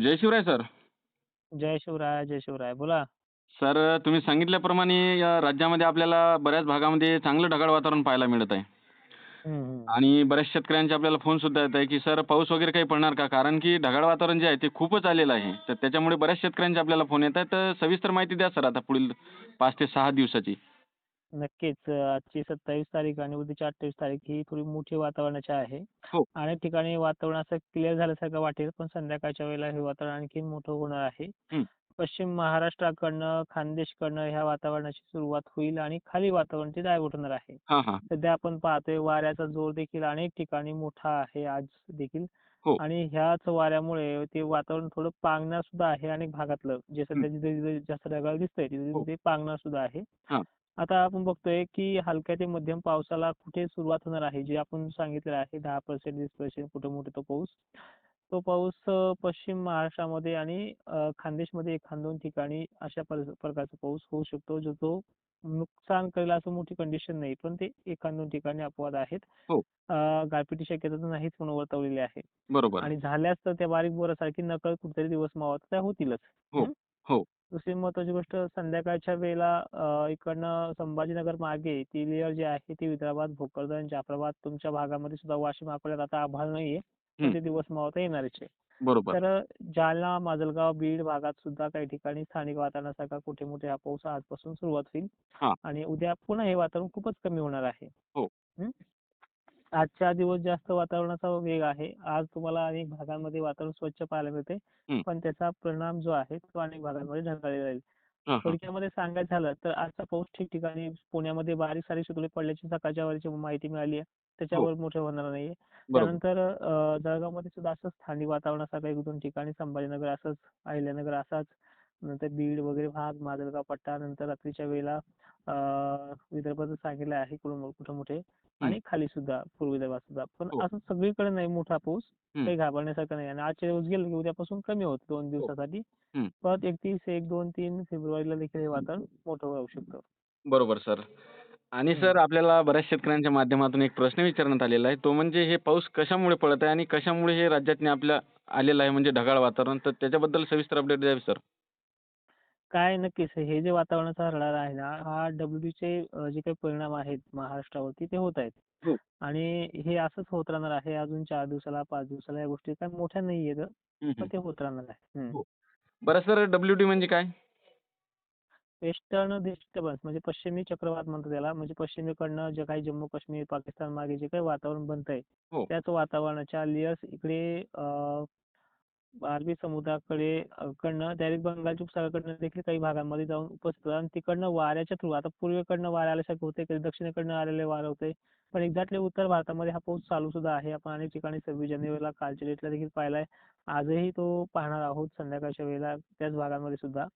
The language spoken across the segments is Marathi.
जय शिवराय सर. जय शिवराय, जय शिवराय. बोला. सर तुम्ही सांगितल्याप्रमाणे या राज्यामध्ये आपल्याला बऱ्याच भागामध्ये चांगलं ढगाळ वातावरण पाहायला मिळत आहे. आणि बऱ्याच शेतकऱ्यांचे आपल्याला फोन सुद्धा येत आहे, की सर पाऊस वगैरे काही पडणार का? कारण की ढगाळ वातावरण जे आहे ते खूपच आलेलं आहे. तर त्याच्यामुळे बऱ्याच शेतकऱ्यांचे आपल्याला फोन येत आहेत. तर सविस्तर माहिती द्या सर आता पुढील 5 ते 6 दिवसाची. नक्कीच. आजची 27 तारीख आणि उद्याची 28 तारीख ही थोडी मोठी वातावरणाची आहे. हो. अनेक ठिकाणी वातावरण असं क्लिअर झाल्यासारखं वाटेल, पण संध्याकाळच्या वेळेला हे वातावरण आणखीन मोठं होणार आहे. हं. पश्चिम महाराष्ट्राकडनं, खानदेशकडनं ह्या वातावरणाची सुरुवात होईल आणि खाली वातावरण ते डायव्हर्ट होणार आहे. हां, हां. सध्या आपण पाहतोय वाऱ्याचा जोर देखील अनेक ठिकाणी मोठा आहे आज देखील. हो. आणि ह्याच वाऱ्यामुळे ते वातावरण थोडं पांगणार सुद्धा आहे अनेक भागातलं. जे सध्या जिथे-जिथे जास्त ढगाळ दिसतंय हो. तिथे-तिथे पांगणार सुद्धा आहे. हां. आता आपण बघतोय, की हलक्या ते मध्यम पावसाला कुठे सुरुवात होणार आहे, जे आपण सांगितलेलं आहे 10% 20% कुठे-कुठे तो पाऊस. तो पाऊस पश्चिम महाराष्ट्रामध्ये आणि खानदेशमध्ये 1-2 ठिकाणी अशा पर प्रकारचा पाऊस होऊ शकतो, जो तो नुकसान करेल असं मोठी कंडिशन नाही. पण ते 1-2 ठिकाणी अपवाद आहेत. हो. अ, गारपिटीची शक्यता नाहीच म्हणून वर्तवलेली आहे. बरोबर. आणि झाल्यास तर त्या बारीक बोरासारखी नकळत कुठेतरी दिवस त्या होतीलच. हो, हं. हो. दुसरी महत्त्वाची गोष्ट संध्याकाळच्या वेळेला इकडनं संभाजीनगर मागे ती लेयर जी आहे ती विदर्भात, भोकरदन, जाफराबाद तुमच्या भागामध्ये सुद्धा वाशिम, अकोल्यात आता आभाळ नाहीये. पण हं. ते दिवस मावळता येणारच आहे. बरोबर. तर जालना, माजलगाव, बीड भागात सुद्धा काही ठिकाणी स्थानिक वातावरणासारखा कुठे-कुठे हा पाऊस आजपासून सुरुवात होईल. हां. आणि उद्या पुन्हा हे वातावरण खूपच कमी होणार आहे. आजच्या दिवस जास्त वातावरणाचा वेग आहे. आज तुम्हाला अनेक भागांमध्ये वातावरण स्वच्छ पाहायला मिळते. पण त्याचा परिणाम जो आहे तो अनेक भागांमध्ये ढगाळलेला राहील. हां, हां. थोडक्यामध्ये सांगायचं झालं तर आजचा पाऊस ठिकठिकाणी पुण्यामध्ये बारीक-सारीक शितोडे पडल्याची सकाळच्या वेळेची माहिती मिळाली आहे. हो. त्याच्यावर मोठं होणार नाहीये. त्यानंतर जळगावमध्ये सुद्धा असंच स्थानिक वातावरणासारखं 1-2 ठिकाणी संभाजीनगर असंच, अहिल्यानगर असाच, नंतर बीड वगैरे भाग, माजलगाव पट्टा, नंतर रात्रीच्या वेळेला विदर्भाचं सांगितलं आहे कुठं हं. आणि खाली सुद्धा पूर्व विदर्भात सुद्धा. पण हो. असं सगळीकडे नाही मोठा पाऊस. हं. काही घाबरण्यासारखं नाही आणि आजचे दिवस गेले की उद्यापासून कमी होतं 2 हो. दिवसासाठी. परत 31, 1, 2, 3 फेब्रुवारीला देखील हे वातावरण मोठं होऊ शकतं. बरोबर सर. आणि. सर आपल्याला बऱ्याच शेतकऱ्यांच्या माध्यमातून एक प्रश्न विचारण्यात आलेला आहे. तो म्हणजे हे पाऊस कशामुळे पडत आहे आणि कशामुळे हे राज्यातनी आपल्या आलेलं आहे म्हणजे ढगाळ वातावरण. तर त्याच्याबद्दल सविस्तर अपडेट द्यावी सर. काय नक्कीच हे जे वातावरणाचा रडार आहे ना, हा डब्ल्यूटीचे अ, जे काही परिणाम आहेत महाराष्ट्रावरती ते होत आहेत. हो. आणि हे असंच होत राहणार आहे. अजून 4 दिवसाला, 5 दिवसाला या गोष्टी काही मोठ्या नाहीयेत. हं, पण. ते होत राहणार आहे. हं. हो. बरं सर डब्ल्यूटी म्हणजे काय? वेस्टर्न डिस्टर्बन्स म्हणजे पश्चिमी चक्रवात म्हणतात त्याला. म्हणजे पश्चिमेकडनं जे काही जम्मू काश्मीर, पाकिस्तान मागे जे काही वातावरण बनतंय, हो. त्याच वातावरणाच्या लेयर्स इकडे अ, अरबी समुद्राकडे कडनं डायरेक्ट बंगालच्या उपसागराकडनं देखील काही भागांमध्ये जाऊन उपस्थित होतात आणि तिकडनं वाऱ्याच्या थ्रू आता पूर्वेकडनं वारा आल्यासारखं होते कधी दक्षिणेकडनं आलेले वारं होते पण एक्झॅक्टली उत्तर भारतामध्ये हा पाऊस चालू सुद्धा आहे. आपण अनेक ठिकाणी 26 जानेवारीला कालच्या डेटला देखील पाहिलाय. आजही तो पाहणार आहोत संध्याकाळच्या वेळेला त्याच भागांमध्ये सुद्धा.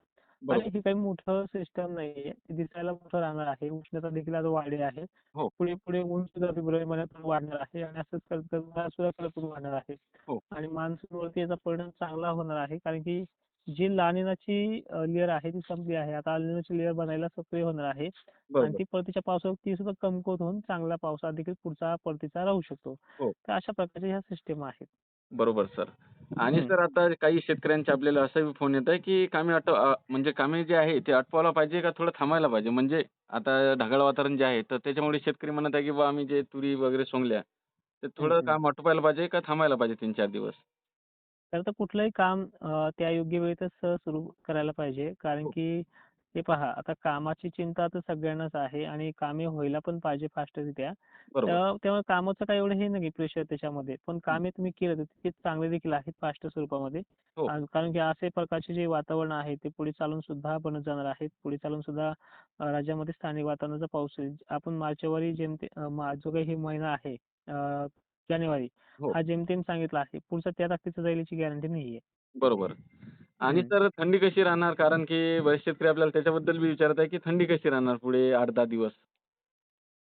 आणि. हे काही मोठं सिस्टम नाहीये. दिसायला मोठं राहणार आहे. उष्णता देखील आता वाढली आहे. हो. पुढे-पुढे ऊन सुद्धा फेब्रुवारी महिन्यात वाढणार आहे आणि असंच करत करत उन्हाळा सुद्धा कडकडून वाढणार आहे. हो. आणि मान्सूनवरती याचा परिणाम चांगला होणार आहे. कारण की जी लानिनाची अ, लेयर आहे ती संपली आहे. आता अल निनोची लेयर बनायला सक्रिय होणार आहे. आणि. ती परतीच्या पावसावर ती सुद्धा कमकुवत होऊन चांगला पावसाळा देखील पुढचा परतीचा राहू शकतो. हो. तर अशा प्रकारच्या ह्या सिस्टम आहेत. बरोबर सर. आणि. सर आता काही शेतकऱ्यांचे आपल्याला असाही फोन येत आहे, की कामे म्हणजे कामे जे आहे ते आटपायला पाहिजे का थोडं थांबायला पाहिजे? म्हणजे आता ढगाळ वातावरण जे आहे तर त्याच्यामुळे शेतकरी म्हणत आहे, की बुवा आम्ही जे तुरी वगैरे सोंगल्या, ते हं, थोडं. काम आटोपायला पाहिजे का थांबायला पाहिजे 3-4 दिवस? खरं तर कुठलंही काम त्या योग्य वेळेतच सुरू करायला पाहिजे. कारण हो. की हे पहा आता कामाची चिंता तर सगळ्यांनाच आहे आणि कामे व्हायला पण पाहिजे फास्टरित्या. बरोबर. तर त्यामुळे कामाचं काही एवढं हे नाही प्रेशर त्याच्यामध्ये. पण हं. कामे तुम्ही केलं तर चांगले देखील आहेत फास्ट स्वरूपामध्ये. हो. कारण की असे प्रकारचे जे वातावरण आहे ते पुढे चालून सुद्धा बनत जाणार आहेत. पुढे चालून सुद्धा अ, राज्यामध्ये स्थानिक वातावरणाचा पाऊस होईल. आपण मार्चवारी अ, मा जो काही महिना आहे अ, जानेवारी हो. हा जेमतेम सांगितला आहे. पुढचा त्या ताकदीचा जाईल याची गॅरंटी नाहीये. बरोबर. आणि. सर थंडी कशी राहणार? कारण की बरेच शेतकरी आपल्याला त्याच्याबद्दल बी विचारत आहे, की थंडी कशी राहणार पुढे 8-10 दिवस?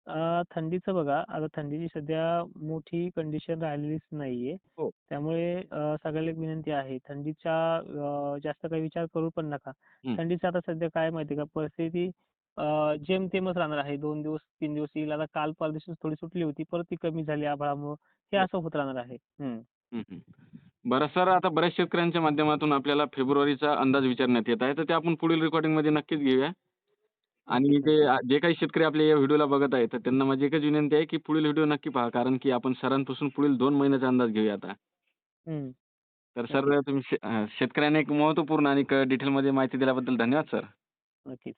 अ, थंडीचं बघा, आता थंडीची सध्या मोठी कंडिशन राहिलेलीच नाहीये. हो. त्यामुळे अ, सगळ्याला एक विनंती आहे, थंडीचा अ, जास्त काही विचार करू पण नका. हं. थंडीचं आता सध्या काय माहिती आहे का, परिस्थिती अ, जेमतेमच राहणार आहे. 2 दिवस, 3 दिवस येईल. आता काल परवा दिवशी थोडी सुटली होती, परत ती कमी झाली आभाळामुळं. हे. असं होत राहणार आहे. हं. हं, हं. बरं सर आता बऱ्याच शेतकऱ्यांच्या माध्यमातून आपल्याला फेब्रुवारीचा अंदाज विचारण्यात येत आहे. तर ते आपण पुढील रेकॉर्डिंगमध्ये नक्कीच घेऊया. आणि जे जे काही शेतकरी आपल्या या व्हिडिओला बघत आहेत तर त्यांना माझी एकच विनंती आहे की पुढील व्हिडिओ नक्की पहा कारण की आपण सरांपासून पुढील दोन महिन्याचा अंदाज घेऊया आता. हम्म. तर सर तुम्ही शे- अं, शेतकऱ्यांना एक महत्त्वपूर्ण आणि डिटेलमध्ये माहिती दिल्याबद्दल धन्यवाद सर. नक्कीच.